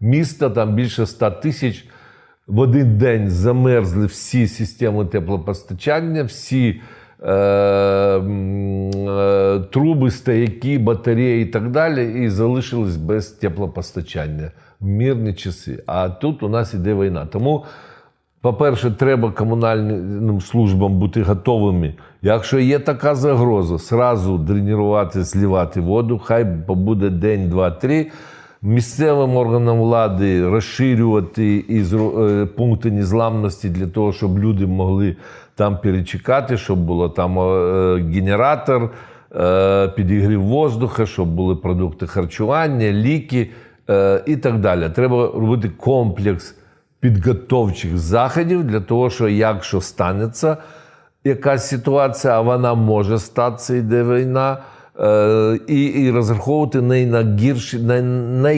міста, там більше 100 тисяч. В один день замерзли всі системи теплопостачання, всі е, е, труби, стояки, батареї і так далі, і залишились без теплопостачання в мирні часи. А тут у нас іде війна. Тому по-перше, треба комунальним службам бути готовими. Якщо є така загроза, зразу дренувати, зливати воду, хай побуде день, два, три. Місцевим органам влади розширювати і е, пункти незламності для того, щоб люди могли там перечекати, щоб було там е, генератор, е, підігрів воздуха, щоб були продукти харчування, ліки і так далі. Треба робити комплекс підготовчих заходів для того, що якщо станеться якась ситуація, а вона може статися, йде війна, і, і розраховувати на гірші, на най